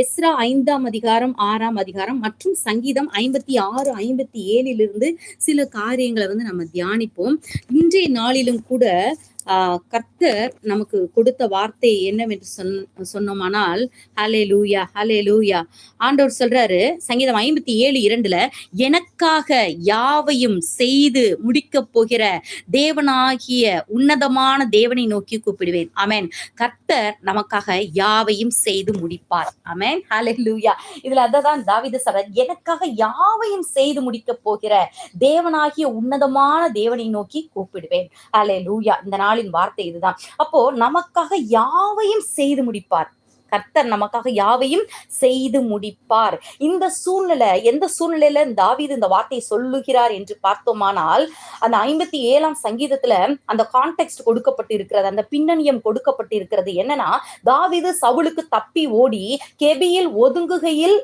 Ezra ஐந்தாம் அதிகாரம் ஆறாம் அதிகாரம் மற்றும் சங்கீதம் ஐம்பத்தி ஆறு ஐம்பத்தி ஏழிலிருந்து சில காரியங்களை வந்து நம்ம தியானிப்போம். இன்றைய நாளிலும் கூட கர்த்தர் நமக்கு கொடுத்த வார்த்தை என்னவென்று சொன் சொன்னோமானால் ஹலே லூயா ஹலே லூயா ஆண்டவர் சொல்றாரு சங்கீதம் ஐம்பத்தி ஏழு இரண்டுல எனக்காக யாவையும் செய்து முடிக்க போகிற தேவனாகிய உன்னதமான தேவனை நோக்கி கூப்பிடுவேன். அமேன் கர்த்தர் நமக்காக யாவையும் செய்து முடிப்பார். அமேன் ஹலே லூயா இதுல அததான் தாவித சொல்றார் எனக்காக யாவையும் செய்து முடிக்க போகிற தேவனாகிய உன்னதமான தேவனை நோக்கி கூப்பிடுவேன். ஹலே லூயா இந்த நாள் நாளின் வார்த்தை இதுதான். அப்போ நமக்காக யாவையும் செய்து முடிப்பார். கர்த்தர் நமக்காக யாவையும் செய்து முடிப்பார். இந்த சூழ்நிலை எந்த சூழ்நிலையில தாவீது இந்த வார்த்தையை சொல்லுகிறார் என்று பார்த்தோமானால் அந்த ஐம்பத்தி ஏழாம் சங்கீதத்துல அந்த கான்டெக்ட் கொடுக்கப்பட்டு இருக்கிறது அந்த பின்னணியம் கொடுக்கப்பட்டு இருக்கிறது என்னன்னா தாவீது சவுலுக்கு தப்பி ஓடி கெபியில் ஒதுங்குகையில்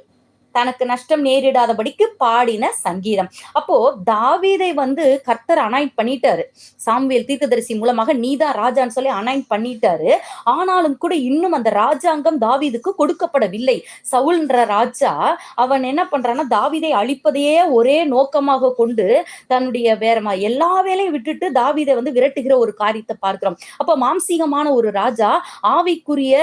தனக்கு நஷ்டம் நேரிடாதபடிக்கு பாடின சங்கீதம். அப்போ தாவீதை வந்து கர்த்தர் அனாயிண்ட் பண்ணிட்டாரு. சாம்வேல் தீர்க்கதரிசி மூலமாக நீதான் ராஜான்னு சொல்லி அனாயிண்ட் பண்ணிட்டாரு. ஆனாலும் கூட இன்னும் அந்த ராஜாங்கம் தாவீதுக்கு கொடுக்கப்படவில்லை. சவுல்ன்ற ராஜா அவன் என்ன பண்றான்னா தாவீதை அழிப்பதையே ஒரே நோக்கமாக கொண்டு தன்னுடைய வேற எல்லா வேலையும் விட்டுட்டு தாவீதை வந்து விரட்டுகிற ஒரு காரியத்தை பார்க்கிறோம். அப்ப மாம்சீகமான ஒரு ராஜா ஆவிக்குரிய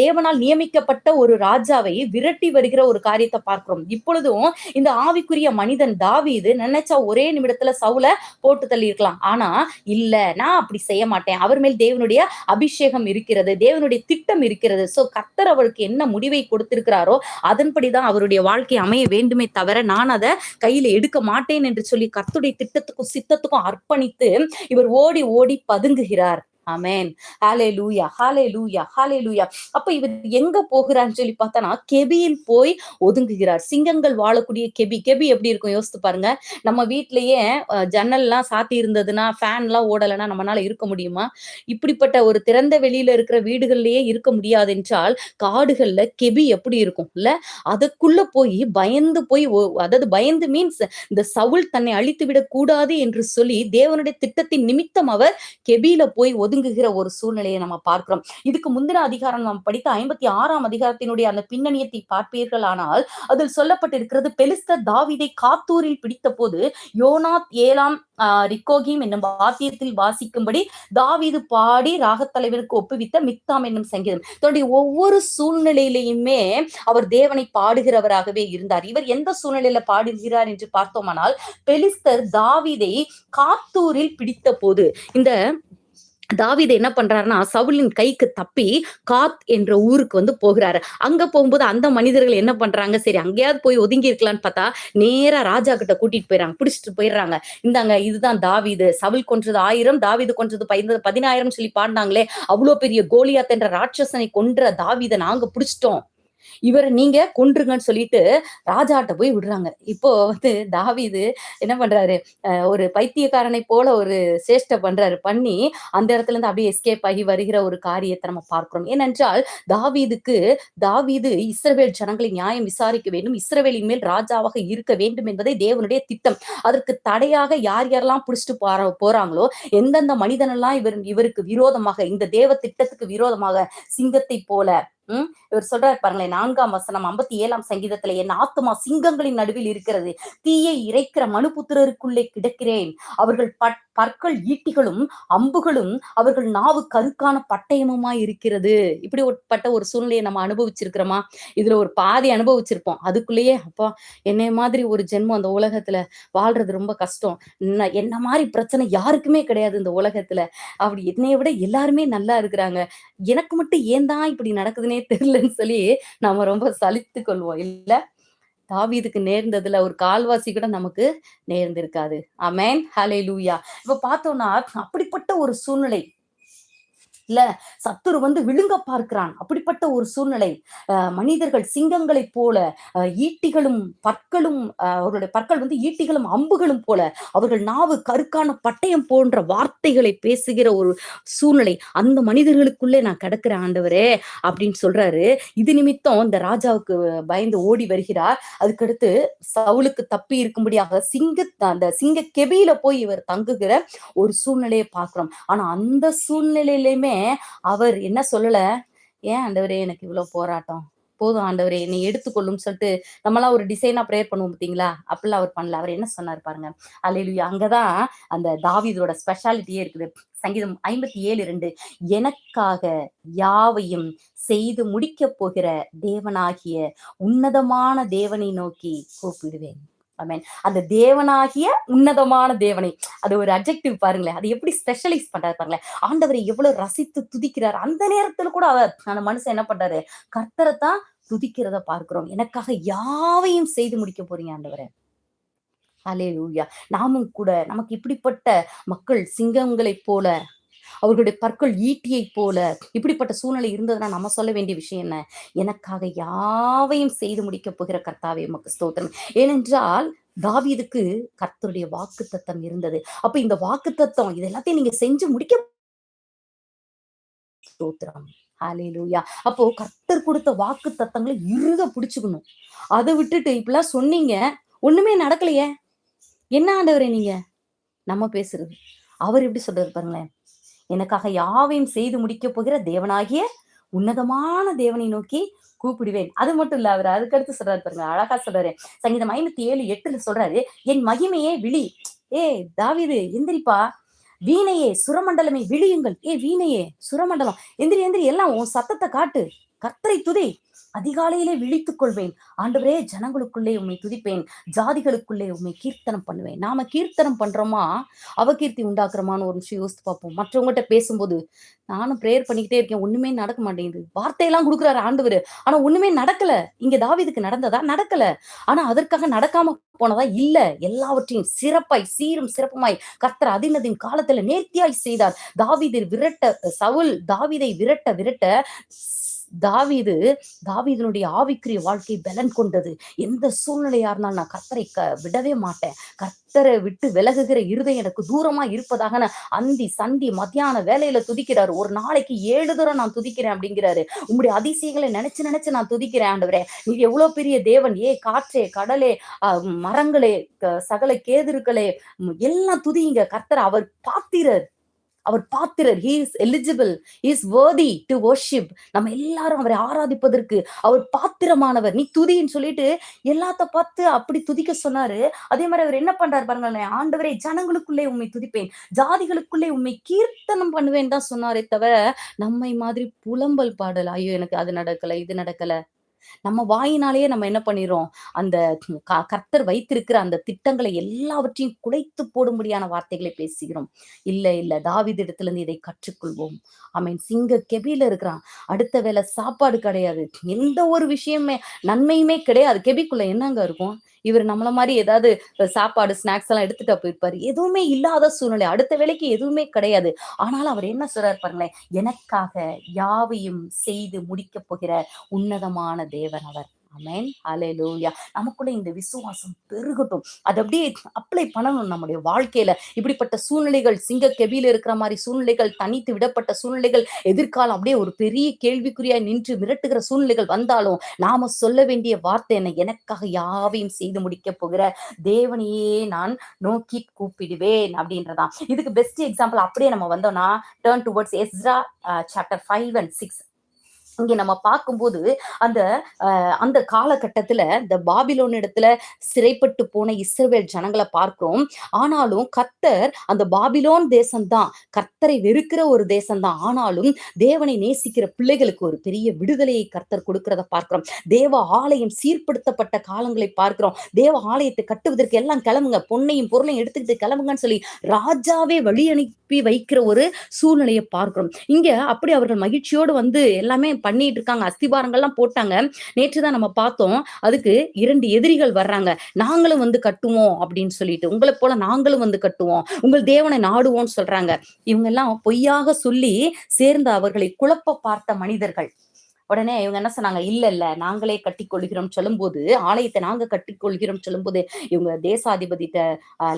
தேவனால் நியமிக்கப்பட்ட ஒரு ராஜாவை விரட்டி வருகிற ஒரு காரியத்தை பார்க்கிறோம். இப்பொழுதும் இந்த ஆவிக்குரிய மனிதன் தாவீது நினைச்சா ஒரே நிமிடத்துல சவுல போட்டு தள்ளி இருக்கலாம் ஆனா இல்ல நான் அப்படி செய்ய மாட்டேன். அவர் மேல் தேவனுடைய அபிஷேகம் இருக்கிறது தேவனுடைய திட்டம் இருக்கிறது. சோ கத்தர் அவருக்கு என்ன முடிவை கொடுத்திருக்கிறாரோ அதன்படிதான் அவருடைய வாழ்க்கை அமைய வேண்டுமே தவிர நான் அதை கையில எடுக்க மாட்டேன் என்று சொல்லி கத்துடைய திட்டத்துக்கும் சித்தத்துக்கும் அர்ப்பணித்து இவர் ஓடி ஓடி பதுங்குகிறார். ஆமென். ஹாலே லூயா ஹாலே லூயா ஹாலே லூயா அப்ப இவர் எங்க போகிறான்னு சொல்லி பார்த்தனா கெபியில் போய் ஒதுங்குகிறார். சிங்கங்கள் வாழக்கூடிய கெபி. கெபி எப்படி இருக்கும்? யோசித்து பாருங்க. நம்ம வீட்லயே ஜன்னல் ஜன்னல்லாம் சாத்தி இருந்ததுன்னா ஃபேன் எல்லாம் ஓடலைன்னா நம்மளால இருக்க முடியுமா? இப்படிப்பட்ட ஒரு திறந்த வெளியில இருக்கிற வீடுகள்லயே இருக்க முடியாது என்றால் காடுகள்ல கெபி எப்படி இருக்கும்? இல்ல அதுக்குள்ள போய் பயந்து போய் அதாவது பயந்து மீன்ஸ் இந்த சவுல் தன்னை அழித்து விடக் கூடாது என்று சொல்லி தேவனுடைய திட்டத்தின் நிமித்தம் அவர் கெபியில போய் ஒதுங்குகிற ஒரு சூழ்நிலையை நம்ம பார்க்கிறோம். இதுக்கு முந்தின அதிகாரம் நாம் படித்த ஐம்பத்தி ஆறாம் அதிகாரத்தினுடைய அந்த பின்னணியத்தை பார்ப்பீர்கள். ஆனால் அதில் சொல்லப்பட்டிருக்கிறது பெலிஸ்தர் தாவிதை காத்தூரில் பிடித்த போது யோனாத் ஏழாம் ஆஹ் ரிக்கோகிம் என்னும் வாத்தியத்தில் வாசிக்கும்படி தாவிது பாடி ராகத்தலைவருக்கு ஒப்புவித்த மிக்தாம் என்னும் சங்கீதம். தன்னுடைய ஒவ்வொரு சூழ்நிலையிலையுமே அவர் தேவனை பாடுகிறவராகவே இருந்தார். இவர் எந்த சூழ்நிலையில பாடுகிறார் என்று பார்த்தோமானால் பெலிஸ்தர் தாவிதை காத்தூரில் பிடித்த போது இந்த தாவீது என்ன பண்றாருன்னா சவுலின் கைக்கு தப்பி காத் என்ற ஊருக்கு வந்து போகிறாரு. அங்க போகும்போது அந்த மனிதர்கள் என்ன பண்றாங்க? சரி அங்கேயாவது போய் ஒதுங்கி இருக்கலாம்னு பார்த்தா நேரா ராஜா கிட்ட கூட்டிட்டு போயிடறாங்க பிடிச்சிட்டு போயிடுறாங்க. இந்தாங்க இதுதான் தாவிது. சவுல் கொன்றது ஆயிரம் தாவீது கொன்றது பயந்தது பதினாயிரம் சொல்லி பாடினாங்களே அவ்வளோ பெரிய கோலியாத் என்ற ராட்சசனை கொன்ற தாவீதை நாங்க பிடிச்சிட்டோம். இவரை நீங்க கொன்றுங்கன்னு சொல்லிட்டு ராஜாட்ட போய் விடுறாங்க. இப்போ வந்து தாவீது என்ன பண்றாரு? அஹ் ஒரு பைத்தியக்காரனை போல ஒரு சேஷ்ட பண்றாரு. பண்ணி அந்த இடத்துல இருந்து அப்படியே எஸ்கேப் ஆகி வருகிற ஒரு காரியத்தை நம்ம பார்க்கிறோம். ஏனென்றால் தாவீதுக்கு தாவீது இஸ்ரவேல் ஜனங்களை நியாயம் விசாரிக்க வேண்டும். இஸ்ரவேலின் மேல் ராஜாவாக இருக்க வேண்டும் என்பதே தேவனுடைய திட்டம். அதற்கு தடையாக யார் யாரெல்லாம் பிடிச்சிட்டு போற போறாங்களோ எந்தெந்த மனிதனெல்லாம் இவர் இவருக்கு விரோதமாக இந்த தேவ திட்டத்துக்கு விரோதமாக சிங்கத்தை போல உம் இவர் சொல்றாரு பாருங்களேன் நான்காம் வசனம் ஐம்பத்தி ஏழாம் சங்கீதத்துல என் ஆத்துமா சிங்கங்களின் நடுவில் இருக்கிறது. தீயை இறைக்கிற மனுபுத்திரருக்குள்ளே கிடக்கிறேன். அவர்கள் பட் பற்கள் ஈட்டிகளும் அம்புகளும் அவர்கள் நாவு கருக்கான பட்டயமுமாய் இருக்கிறது. இப்படி பட்ட ஒரு சூழ்நிலையை நம்ம அனுபவிச்சிருக்கிறோமா? இதுல ஒரு பாதி அனுபவிச்சிருப்போம். அதுக்குள்ளேயே அப்பா என்னை மாதிரி ஒரு ஜென்மம் அந்த உலகத்துல வாழ்றது ரொம்ப கஷ்டம். என்ன என்ன மாதிரி பிரச்சனை யாருக்குமே கிடையாது இந்த உலகத்துல. அப்படி என்னைய விட எல்லாருமே நல்லா இருக்கிறாங்க. எனக்கு மட்டும் ஏன் தான் இப்படி நடக்குதுன்னே தெரியலன்னு சொல்லி நாம ரொம்ப சலித்து கொள்வோம். இல்ல? தாவீதுக்கு நேர்ந்ததுல ஒரு கால்வாசி கூட நமக்கு நேர்ந்திருக்காது. அமேன் ஹலே லூயா இப்ப பார்த்தோம்னா அப்படிப்பட்ட ஒரு சூழ்நிலை இல்ல சத்துரு வந்து விழுங்க பார்க்கிறான். அப்படிப்பட்ட ஒரு சூழ்நிலை. மனிதர்கள் சிங்கங்களைப் போல அஹ் ஈட்டிகளும் பற்களும் அஹ் அவர்களுடைய பற்கள் வந்து ஈட்டிகளும் அம்புகளும் போல அவர்கள் நாவு கருக்கான பட்டயம் போன்ற வார்த்தைகளை பேசுகிற ஒரு சூழ்நிலை. அந்த மனிதர்களுக்குள்ளே நான் கிடக்கிற ஆண்டவரே அப்படின்னு சொல்றாரு. இது நிமித்தம் இந்த ராஜாவுக்கு பயந்து ஓடி வருகிறார். அதுக்கடுத்து சவுலுக்கு தப்பி இருக்கும்படியாக சிங்க அந்த சிங்க கெபியில போய் இவர் தங்குகிற ஒரு சூழ்நிலையை பார்க்கிறோம். ஆனா அந்த சூழ்நிலையிலுமே அவர் என்ன சொல்லல? ஏன் ஆண்டவரே எனக்கு இவ்வளவு போராட்டம்? போதும் ஆண்டவரே என்னை எடுத்துக்கொள்ளும் சொல்லிட்டு நம்மலாம் ஒரு டிசைனா ப்ரேயர் பண்ணுவோம் பார்த்தீங்களா? அப்படிலாம் அவர் பண்ணல. அவர் என்ன சொன்னார் பாருங்க. அல்லேலூயா அங்கதான் அந்த தாவிதோட ஸ்பெஷாலிட்டியே இருக்குது. சங்கீதம் ஐம்பத்தி ஏழு ரெண்டு. எனக்காக யாவையும் செய்து முடிக்கப் போகிற தேவனாகிய உன்னதமான தேவனை நோக்கி கூப்பிடுவேன். ஆமென் அந்த தேவனாகிய உன்னதமான தேவனை. அது ஒரு அப்ஜெக்டிவ் பாருங்களேன். அது எப்படி ஸ்பெஷலைஸ் பண்றாரு பாருங்களேன். ஆண்டவரை எவ்வளவு ரசித்து துதிக்கிறார். அந்த நேரத்துல கூட அவர் அந்த மனுஷன் என்ன பண்றாரு? கர்த்தரை தான் துதிக்கிறத பார்க்கிறோம். எனக்காக யாவையும் செய்து முடிக்க போறீங்க ஆண்டவரே. லூயா நாமும் கூட நமக்கு இப்படிப்பட்ட மக்கள் சிங்கங்களைப் போல அவர்களுடைய பற்கள் ஈட்டியைப் போல இப்படிப்பட்ட சூழ்நிலை இருந்ததுன்னா நம்ம சொல்ல வேண்டிய விஷயம் என்ன? எனக்காக யாவையும் செய்து முடிக்கப் போகிற கர்த்தாவே உமக்கு ஸ்தோத்திரம். ஏனென்றால் தாவீதுக்கு கர்த்தருடைய வாக்கு தத்தம் இருந்தது. அப்ப இந்த வாக்கு தத்தம் இது எல்லாத்தையும் நீங்க செஞ்சு முடிக்க ஸ்தோத்திரம். ஹாலேலூயா அப்போ கர்த்தர் கொடுத்த வாக்கு தத்தங்களை இறுக பிடிச்சுக்கணும். அதை விட்டுட்டு இப்பெல்லாம் சொன்னீங்க ஒண்ணுமே நடக்கலையே. என்ன ஆண்டவரே நீங்க? நம்ம பேசுறது. அவர் எப்படி சொல்றாரு பாருங்களேன். எனக்காக யாவையும் செய்து முடிக்க போகிற தேவனாகிய உன்னதமான தேவனை நோக்கி கூப்பிடுவேன். அது மட்டும் இல்ல அவர் அதுக்கடுத்து சொல்றாரு பாருங்க அழகா சொல்றாரு. சங்கீதம் ஐம்பத்தி ஏழு எட்டுல சொல்றாரு என் மகிமையே விழி. ஏ தாவிது எந்திரிப்பா. வீணையே சுரமண்டலமே விழியுங்கள். ஏ வீணையே சுரமண்டலம். எந்திரி எந்திரி எல்லாம் உன் சத்தத்தை காட்டு. கர்த்தரை துதி. அதிகாலையிலே விழித்துக் கொள்வேன். ஆண்டவரே ஜனங்களுக்குள்ளே உண்மை துதிப்பேன். ஜாதிகளுக்குள்ளே உண்மை கீர்த்தனம் பண்ணுவேன். நாம கீர்த்தனம் பண்றோமா? அவகீர்த்தி உண்டாக்குறோமான்னு ஒரு நிமிஷம் யோசித்து பார்ப்போம். மற்றவங்ககிட்ட பேசும்போது நானும் ப்ரேயர் பண்ணிக்கிட்டே இருக்கேன். ஒண்ணுமே நடக்க மாட்டேங்குது. வார்த்தையெல்லாம் கொடுக்குறாரு ஆண்டவர். ஆனா ஒண்ணுமே நடக்கல. இங்க தாவிதுக்கு நடந்ததா? நடக்கல. ஆனா அதற்காக நடக்காம போனதா? இல்ல. எல்லாவற்றையும் சிறப்பாய் சீரும் சிறப்புமாய் கர்த்தர் அதினதின் காலத்துல நேர்த்தியாய் செய்தார். தாவிதை விரட்ட சவுல் தாவீதை விரட்ட விரட்ட தாவீது தாவீதனுடைய ஆவிக்குரிய வாழ்க்கை பலன் கொண்டது. எந்த சூழ்நிலையா இருந்தாலும் நான் கர்த்தரை க விடவே மாட்டேன். கர்த்தரை விட்டு விலகுகிற இருதயம் எனக்கு தூரமா இருப்பதாக நான் அந்தி சந்தி மத்தியான வேலையில துதிக்கிறாரு. ஒரு நாளைக்கு ஏழு தூரம் நான் துதிக்கிறேன் அப்படிங்கிறாரு. உங்களுடைய அதிசயங்களை நினைச்சு நினைச்சு நான் துதிக்கிறேன் ஆண்டவரே. நீ எவ்வளவு பெரிய தேவன். ஏ காற்றே கடலே மரங்களே க- சகல கேதுருக்களே எல்லாம் துதிங்க. கர்த்தர் அவர் பாத்திரர் அவர் பாத்திரர் he is eligible is worthy to worship நம்ம எல்லாரும் அவரை ஆராதிப்பதற்கு அவர் பாத்திரமானவர். நீ துதின்னு சொல்லிட்டு எல்லாத்த பார்த்து அப்படி துதிக்க சொன்னாரு. அதே மாதிரி அவர் என்ன பண்றாரு பாருங்களேன் ஆண்டவரே ஜனங்களுக்குள்ளே உண்மை துதிப்பேன் ஜாதிகளுக்குள்ளே உண்மை கீர்த்தனம் பண்ணுவேன் தான் சொன்னாரே தவிர நம்மை மாதிரி புலம்பல் பாடல் ஐயோ எனக்கு அது நடக்கல இது நடக்கல. நம்ம வாயினாலேயே நம்ம என்ன பண்ணிடுறோம் அந்த க- கர்த்தர் வைத்திருக்கிற அந்த திட்டங்களை எல்லாவற்றையும் குலைத்து போடும்படியான வார்த்தைகளை பேசுகிறோம். இல்ல இல்ல தாவித இடத்துல இருந்து இதை கற்றுக்கொள்வோம். ஆமென். சிங்க கெபியில இருக்கிறான். அடுத்த வேளை சாப்பாடு கிடையாது. எந்த ஒரு விஷயமே நன்மையுமே கிடையாது. கெபிக்குள்ள என்னங்க இருக்கும்? இவர் நம்மள மாதிரி ஏதாவது சாப்பாடு ஸ்நாக்ஸ் எல்லாம் எடுத்துட்டா போயிருப்பாரு. எதுவுமே இல்லாத சூழ்நிலை. அடுத்த வேலைக்கு எதுவுமே கிடையாது. ஆனாலும் அவர் என்ன சொல்றாரு பாருங்களேன் எனக்காக யாவையும் செய்து முடிக்க போகிற உன்னதமான தேவன் அவர். அமேன் அலையலூயா நமக்குள்ள இந்த விசுவாசம் பெருகட்டும். அது அப்படியே அப்ளை பண்ணணும் நம்முடைய வாழ்க்கையில. இப்படிப்பட்ட சூழ்நிலைகள் சிங்க கெபியில இருக்கிற மாதிரி சூழ்நிலைகள் தனித்து விடப்பட்ட சூழ்நிலைகள் எதிர்காலம் அப்படியே ஒரு பெரிய கேள்விக்குறியா நின்று மிரட்டுகிற சூழ்நிலைகள் வந்தாலும் நாம சொல்ல வேண்டிய வார்த்தை என்ன? எனக்காக யாவையும் செய்து முடிக்க போகிற தேவனையே நான் நோக்கி கூப்பிடுவேன் அப்படின்றதான். இதுக்கு பெஸ்ட் எக்ஸாம்பிள் அப்படியே நம்ம வந்தோம்னா turn towards Ezra chapter five and six இங்க நம்ம பார்க்கும்போது அந்த அந்த காலகட்டத்துல இந்த பாபிலோன் இடத்துல சிறைப்பட்டு போன இஸ்ரேல் ஜனங்களை பார்க்கிறோம். ஆனாலும் கர்த்தர் அந்த பாபிலோன் தேசம்தான். கர்த்தரை வெறுக்கிற ஒரு தேசம்தான். ஆனாலும் தேவனை நேசிக்கிற பிள்ளைகளுக்கு ஒரு பெரிய விடுதலையை கர்த்தர் கொடுக்கிறத பார்க்கிறோம். தேவ ஆலயம் சீர்படுத்தப்பட்ட காலங்களை பார்க்கிறோம். தேவ ஆலயத்தை கட்டுவதற்கு எல்லாம் கிளம்புங்க. பொன்னையும் பொருளையும் எடுத்துக்கிட்டு கிளம்புங்கன்னு சொல்லி ராஜாவே வழி அனுப்பி வைக்கிற ஒரு சூழ்நிலையை பார்க்கிறோம். இங்க அப்படி அவர்கள் மகிழ்ச்சியோடு வந்து எல்லாமே பண்ணிட்டு இருக்காங்க அஸ்திபாரங்கள்லாம் போட்டாங்க. நேற்று தான் நம்ம பார்த்தோம். அதுக்கு இரண்டு எதிரிகள் வர்றாங்க. நாங்களும் வந்து கட்டுவோம் அப்படின்னு சொல்லிட்டு. உங்களை போல நாங்களும் வந்து கட்டுவோம். உங்கள் தேவனை நாடுவோம்னு சொல்றாங்க. இவங்க எல்லாம் பொய்யாக சொல்லி சேர்ந்த அவர்களை குழப்ப பார்த்த மனிதர்கள். உடனே இவங்க என்ன சொன்னாங்க? இல்ல இல்ல நாங்களே கட்டி கொள்கிறோம் சொல்லும்போது ஆலயத்தை நாங்க கட்டி கொள்கிறோம் சொல்லும்போது இவங்க தேசாதிபதிட்ட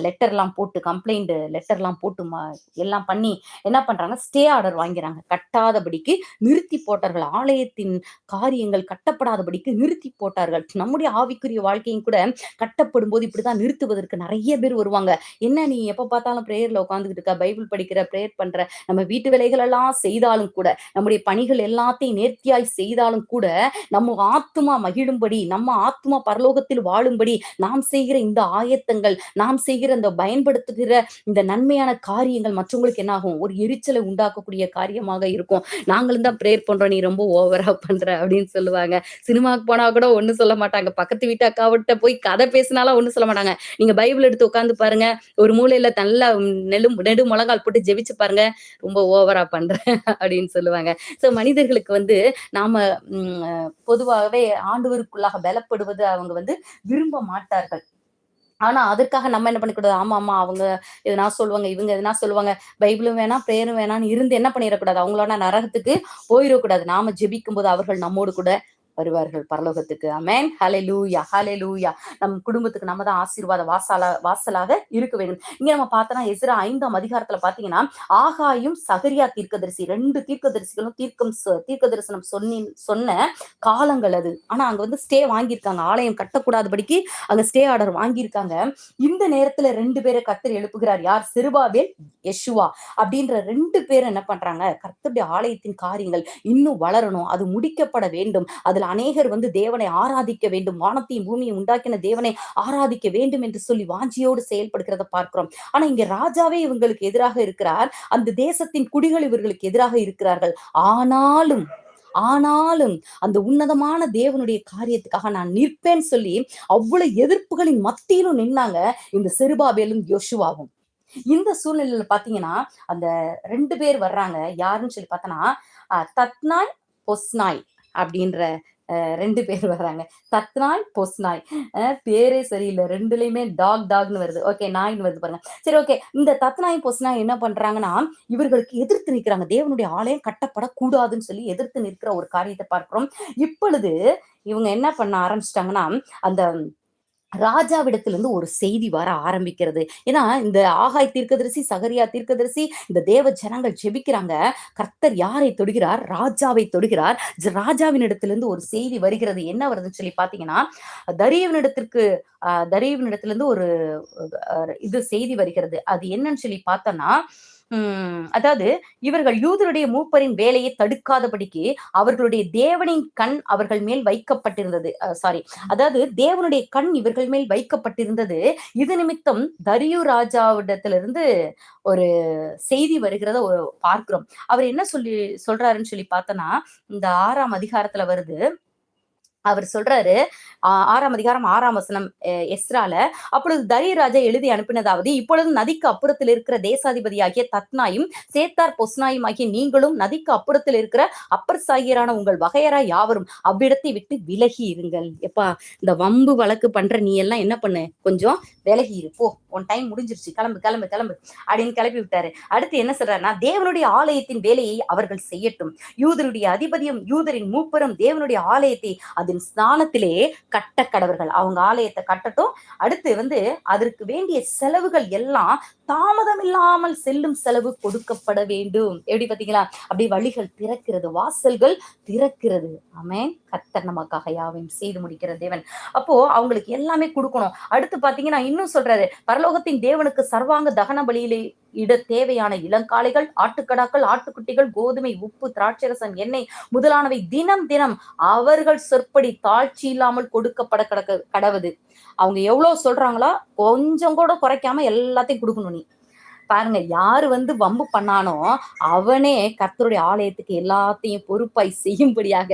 லெட்டர் எல்லாம் போட்டு கம்ப்ளைண்ட் லெட்டர் எல்லாம் போட்டு எல்லாம் பண்ணி என்ன பண்றாங்க? ஸ்டே ஆர்டர் வாங்கிறாங்க. கட்டாதபடிக்கு நிறுத்தி போட்டார்கள். ஆலயத்தின் காரியங்கள் கட்டப்படாதபடிக்கு நிறுத்தி போட்டார்கள். நம்முடைய ஆவிக்குரிய வாழ்க்கையும் கூட கட்டப்படும் போது இப்படிதான் நிறுத்துவதற்கு நிறைய பேர் வருவாங்க. என்ன நீ எப்ப பார்த்தாலும் பிரேயர்ல உட்காந்துக்கிட்டு இருக்க? பைபிள் படிக்கிற பிரேயர் பண்ற நம்ம வீட்டு வேலைகள் எல்லாம் செய்தாலும் கூட நம்முடைய பணிகள் எல்லாத்தையும் நேர்த்தியாய் செய்தாலும் கூட நம்ம ஆத்மா மகிழும்படி நம்ம ஆத்மா பரலோகத்தில் வாழும்படி நாம் செய்கிற இந்த ஆயத்தங்கள் நாம் செய்கிற இந்த பயன்படுத்துகிற இந்த நன்மையான காரியங்கள் மற்றவங்களுக்கு என்ன ஆகும்? ஒரு எரிச்சலை உண்டாக்கக்கூடிய காரியமாக இருக்கும். நாங்களும் தான் ப்ரேயர் பண்றோம் நீ ரொம்ப ஓவரா பண்ற அப்படின்னு சொல்லுவாங்க. சினிமாவுக்கு போனா கூட ஒண்ணும் சொல்ல மாட்டாங்க. பக்கத்து வீட்டு அக்காவிட்ட போய் கதை பேசினாலும் ஒண்ணும் சொல்ல மாட்டாங்க. நீங்க பைபிள் எடுத்து உட்காந்து பாருங்க. ஒரு மூலையில நல்லா நெல்லு நெடு மிளகால் போட்டு ஜெபிச்சு பாருங்க. ரொம்ப ஓவரா பண்ற அப்படின்னு சொல்லுவாங்க. சோ மனிதர்களுக்கு வந்து நாம் நாம பொதுவாகவே ஆண்டவருக்குள்ளாக பலப்படுவது அவங்க வந்து விரும்ப மாட்டார்கள். ஆனா அதற்காக நம்ம என்ன பண்ணக்கூடாது? ஆமா ஆமா அவங்க எதனா சொல்லுவாங்க இவங்க எதனா சொல்லுவாங்க பைபிளும் வேணாம் பிரேயரும் வேணாம்னு இருந்து என்ன பண்ணிடக்கூடாது? அவங்களோட நரகத்துக்கு போயிடக்கூடாது. நாம ஜெபிக்கும் போது அவர்கள் நம்மோடு கூட வருவார்கள் பரலோகத்துக்கு. அமேன் ஹலே லூயா ஹலே லூயா நம் குடும்பத்துக்கு நம்ம தான் ஆசீர்வாத வாசலா வாசலாக இருக்க வேண்டும். இங்க நம்ம பார்த்தோம்னா எசிரா ஐந்தாம் அதிகாரத்துல பாத்தீங்கன்னா ஆகாயும் சகரியா தீர்க்கதரிசி ரெண்டு தீர்க்கதரிசிகளும் தீர்க்கம் தீர்க்க தரிசனம் சொன்னி சொன்ன காலங்கள் அது. ஆனா அங்க வந்து ஸ்டே வாங்கியிருக்காங்க. ஆலயம் கட்டக்கூடாதபடிக்கு அங்க ஸ்டே ஆர்டர் வாங்கியிருக்காங்க. இந்த நேரத்துல ரெண்டு பேரை கர்த்தர் எழுப்புகிறார். யார்? Zerubbabel Jeshua. அப்படின்ற ரெண்டு பேரும் என்ன பண்றாங்க? கர்த்தருடைய ஆலயத்தின் காரியங்கள் இன்னும் வளரணும். அது முடிக்கப்பட வேண்டும். அதுல அநேகர் வந்து தேவனை ஆராதிக்க வேண்டும். வானத்தையும் பூமியை உண்டாக்கின தேவனை ஆராதிக்க வேண்டும் என்று சொல்லி வாஞ்சியோடு செயல்படுகிறத பார்க்கிறோம். ஆனா இங்க ராஜாவே இவங்களுக்கு எதிராக இருக்கிறார். அந்த தேசத்தின் குடிகள் இவர்களுக்கு எதிராக இருக்கிறார்கள். ஆனாலும் ஆனாலும் அந்த உன்னதமான தேவனுடைய காரியத்துக்காக நான் நிற்பேன்னு சொல்லி அவ்வளவு எதிர்ப்புகளின் மத்தியிலும் நின்னாங்க இந்த செருபாபேலும் யோசுவாவும். இந்த சூழ்நிலையில பாத்தீங்கன்னா அந்த ரெண்டு பேர் வர்றாங்க. யாருன்னு சொல்லி பார்த்தோன்னா அஹ், தத்னாய் பொஸ்னாய் அப்படின்ற ரெண்டு பேர் வர்றாங்க தத்னாய் பொஸ்னாய் பேரே சரியில்லை. ரெண்டுலயுமே டாக் டாக்னு வருது. ஓகே நாய்னு வருது பாருங்க. சரி ஓகே. இந்த தத்னாய் பொஸ்னாய் என்ன பண்றாங்கன்னா இவர்களுக்கு எதிர்த்து நிற்கிறாங்க தேவனுடைய ஆலயம் கட்டப்படக்கூடாதுன்னு சொல்லி எதிர்த்து நிற்கிற ஒரு காரியத்தை பார்க்கிறோம். இப்பொழுது இவங்க என்ன பண்ண ஆரம்பிச்சிட்டாங்கன்னா அந்த ராஜாவிடத்திலிருந்து ஒரு செய்தி வர ஆரம்பிக்கிறது. ஏன்னா இந்த ஆகாய் தீர்க்கதரிசி சகரியா தீர்க்கதரிசி இந்த தேவ ஜனங்கள் ஜெபிக்கிறாங்க. கர்த்தர் யாரை தொடுகிறார்? ராஜாவை தொடுகிறார். ஜ- ராஜாவினிடத்திலிருந்து ஒரு செய்தி வருகிறது. என்ன வருதுன்னு சொல்லி பாத்தீங்கன்னா தரியவனிடத்திற்கு ஆஹ் தரியவனிடத்திலிருந்து ஒரு அஹ், இது செய்தி வருகிறது. அது என்னன்னு சொல்லி பார்த்தோம்னா அதாவது இவர்கள் யூதருடைய மூப்பரின் வேலையை தடுக்காதபடிக்கு அவர்களுடைய தேவனின் கண் அவர்கள் மேல் வைக்கப்பட்டிருந்தது. சாரி அதாவது தேவனுடைய கண் இவர்கள் மேல் வைக்கப்பட்டிருந்தது. இது நிமித்தம் தரியு ராஜாவிடத்திலிருந்து ஒரு செய்தி வருகிறத பார்க்கிறோம். அவர் என்ன சொல்லி சொல்றாருன்னு சொல்லி பார்த்தோன்னா இந்த ஆறாம் அதிகாரத்துல வருது. அவர் சொல்றாரு ஆறாம் அதிகாரம் ஆறாம் வசனம் எஸ்ரால அப்பொழுது தரியராஜா எழுதி அனுப்பினதாவது இப்பொழுது நதிக்கு அப்புறத்தில் இருக்கிற தேசாதிபதியாகிய தத்னாயும் சேத்தார் பொஸ்னாயும் ஆகிய நீங்களும் நதிக்கு அப்புறத்தில் இருக்கிற அப்பர் சாகியரான உங்கள் வகையரா யாவரும் அவ்விடத்தை விட்டு விலகி இருங்கள். எப்பா இந்த வம்பு வழக்கு பண்ற நீ எல்லாம் என்ன பண்ணு? கொஞ்சம் விலகி இருப்போ உன் டைம் முடிஞ்சிருச்சு. கிளம்பு கிளம்பு கிளம்பு அப்படின்னு கிளப்பி விட்டாரு. அடுத்து என்ன சொல்றாருன்னா தேவனுடைய ஆலயத்தின் வேலையை அவர்கள் செய்யட்டும். யூதருடைய அதிபதியும் யூதரின் மூப்பரும் தேவனுடைய ஆலயத்தை அது அதன் ஸ்நானத்திலே கட்ட கடவர்கள். அவங்க ஆலயத்தை கட்டட்டும். அடுத்து வந்து அதற்கு வேண்டிய செலவுகள் எல்லாம் தாமதம் இல்லாமல் செல்லும் செலவு கொடுக்கப்பட வேண்டும். எப்படி பாத்தீங்களா அப்படி வழிகள் திறக்கிறது வாசல்கள் திறக்கிறது. ஆமென். கத்தர் நமக்காக யாவையும் செய்து முடிக்கிற தேவன். அப்போ அவங்களுக்கு எல்லாமே கொடுக்கணும். அடுத்து பாத்தீங்கன்னா இன்னும் சொல்றாரு பரலோகத்தின் தேவனுக்கு சர்வாங்க தகன பலியிலே இட தேவையான இளங்காளைகள் ஆட்டுக்கடாக்கள் ஆட்டுக்குட்டிகள் கோதுமை உப்பு திராட்சரசம் எண்ணெய் முதலானவை தினம் தினம் அவர்கள் சொற்படி தாழ்ச்சி இல்லாமல் கொடுக்கப்பட கடக்க கடவுது. அவங்க எவ்வளவு சொல்றாங்களோ கொஞ்சம் கூட குறைக்காம எல்லாத்தையும் கொடுக்கணும் நீ. பாருங்க யாரு வந்து வம்பு பண்ணானோ அவனே கர்த்தருடைய ஆலயத்துக்கு எல்லாத்தையும் பொறுப்பாய் செய்யும்படியாக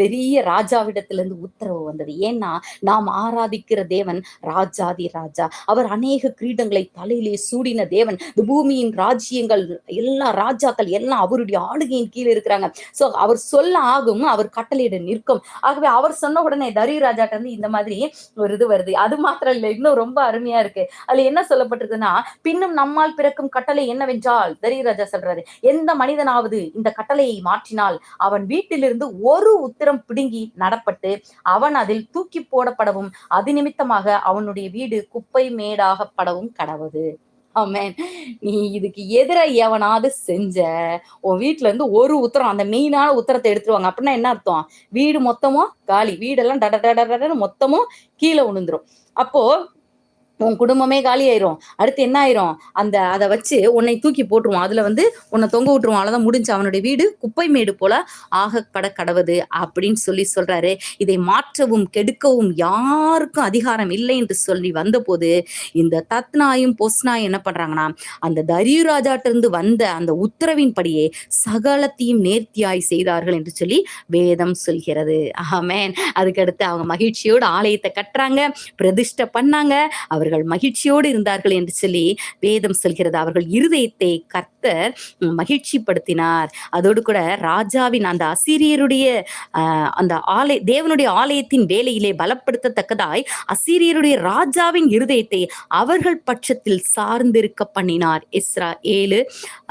பெரிய ராஜாவிடத்துல இருந்து உத்தரவு வந்தது. ஏன்னா நாம் ஆராதிக்கிற தேவன் ராஜாதி ராஜா. அவர் அநேக கிரீடங்களை தலையிலே சூடின தேவன். பூமியின் ராஜ்யங்கள் எல்லா ராஜாக்கள் எல்லாம் அவருடைய ஆளுகையின் கீழே இருக்கிறாங்க. சோ அவர் சொல்ல ஆகும் அவர் கட்டளையிட நிற்கும். ஆகவே அவர் சொன்ன உடனே தரி ராஜாட்ட இருந்து இந்த மாதிரி ஒரு இது வருது. அது மாத்திரம் இல்லை இன்னும் ரொம்ப அருமையா இருக்கு. அதுல என்ன சொல்லப்பட்டிருக்குன்னா பின்னும் நம்மால் பிறக்கும் கட்டளை என்னவென்றால் தரிராஜா சொல்றாரு எந்த மனிதனாவது இந்த கட்டளையை மாற்றினால் அவன் வீட்டிலிருந்து ஒரு உத்திரம் பிடுங்கி நடப்பட்டு அவன் அதில் தூக்கி போடப்படவும் அது நிமித்தமாக அவனுடைய வீடு குப்பை மேடாகப்படவும் கடவுது. ஆமென். நீ இதுக்கு எதிர எவனாவது செஞ்ச உன் வீட்டுல இருந்து ஒரு உத்தரம் அந்த மெயினான உத்தரத்தை எடுத்துருவாங்க. அப்படின்னா என்ன அர்த்தம்? வீடு மொத்தமும் காலி. வீடெல்லாம் டட டட மொத்தமும் கீழே விழுந்துரும் அப்போ உன் குடும்பமே காலியாயிரும் அடுத்து என்ன ஆயிரும்? அந்த அதை வச்சு உன்னை தூக்கி போட்டுருவான். அதுல வந்து உன்னை தொங்க விட்டுருவான். அவ்வளவுதான் முடிஞ்சு. அவனுடைய வீடு குப்பை மேடு போல ஆகப்பட கடவுது அப்படின்னு சொல்லி சொல்றாரு. இதை மாற்றவும் கெடுக்கவும் யாருக்கும் அதிகாரம் இல்லை என்று சொல்லி வந்தபோது இந்த தத்னாயும் பொஸ்னாயும் என்ன பண்றாங்கன்னா அந்த தரியுராஜாட்ட இருந்து வந்த அந்த உத்தரவின்படியே சகலத்தையும் நேர்த்தியாய் செய்தார்கள் என்று சொல்லி வேதம் சொல்கிறது. ஆமேன். அதுக்கடுத்து அவங்க மகிழ்ச்சியோடு ஆலயத்தை கட்டுறாங்க பிரதிஷ்டை பண்ணாங்க. அவர் அவர்கள் மகிழ்ச்சியோடு இருந்தார்கள் என்று சொல்லி வேதம் சொல்கிறது. அவர்கள் இருதயத்தை கர்த்தர் மகிழ்ச்சிப்படுத்தினார். அதோடு கூட ராஜாவின் அந்த அசீரியருடைய அந்த ஆலய தேவனுடைய ஆலயத்தின் வேலையிலே பலப்படுத்தத்தக்கதாய் அசீரியருடைய ராஜாவின் இருதயத்தை அவர்கள் பட்சத்தில் சார்ந்திருக்க பண்ணினார். எஸ்ரா ஏழு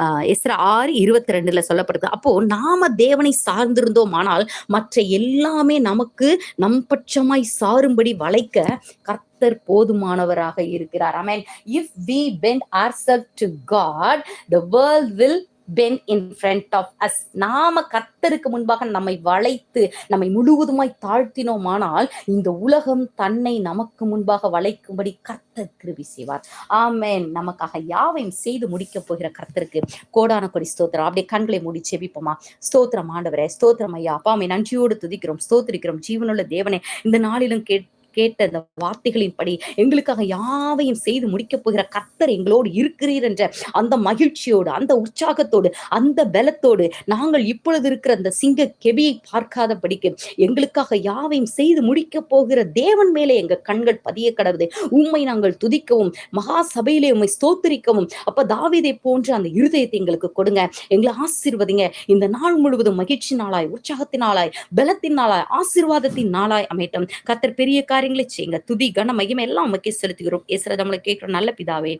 ஆஹ், எஸ்ரா ஆறு இருபத்தி ரெண்டுல சொல்லப்படுது. அப்போ நாம தேவனை சார்ந்திருந்தோம் ஆனால் மற்ற எல்லாமே நமக்கு நம் பட்சமாய் சாரும்படி வளைக்க கர்த்தர் போதுமானவராக இருக்கிறார். Amen if we bend our self to God the world will bend in front of us நாம கர்த்தருக்கு முன்பாக நம்மை வளைத்து நம்மை முழுவதுமாய் தாழ்த்தினோமானால் இந்த உலகம் தன்னை நமக்கு முன்பாக வளைக்கும்படி கர்த்தர் கிருபி செய்வார். ஆமென் நமக்காக யாவையும் செய்து முடிக்க போகிற கர்த்தருக்கு கோடான கொடி ஸ்தோத்திரம். அப்படியே கண்களை மூடி செபிப்போமா. ஸ்தோத்திரம் ஆண்டவரே ஸ்தோத்திரம் ஐயா. அப்பா அம்மை நன்றியோடு துதிக்கிறோம் ஸ்தோத்திரிக்கிறோம். ஜீவனுள்ள தேவனே இந்த நாளிலும் கேட் கேட்ட அந்த வார்த்தைகளின்படி எங்களுக்காக யாவையும் செய்து முடிக்கப் போகிற கர்த்தர் எங்களோடு இருக்கிறீர் என்ற அந்த மகிழ்ச்சியோடு அந்த உற்சாகத்தோடு அந்த பலத்தோடு நாங்கள் இப்பொழுது இருக்கிற அந்த சிங்க கெபியை பார்க்காதபடிக்கு எங்களுக்காக யாவையும் செய்து முடிக்கப் போகிற தேவன் மேலே எங்க கண்கள் பதிய கடவுது உம்மை நாங்கள் துதிக்கவும் மகா சபையிலே உம்மை ஸ்தோத்திரிக்கவும். அப்ப தாவிதை போன்ற அந்த இருதயத்தை எங்களுக்கு கொடுங்க. எங்களை ஆசீர்வதிங்க. இந்த நாள் முழுவதும் மகிழ்ச்சி நாளாய் உற்சாகத்தின் நாளாய் பலத்தின் நாளாய் ஆசீர்வாதத்தின் நாளாய் அமையட்டும். கத்தர் பெரிய காரியங்களை செய்யுங்க. துதி கன மகிமை எல்லாம் உமக்கே செலுத்துகிறோம். ஏசுறது நம்மளை கேட்கிற நல்ல பிதாவே.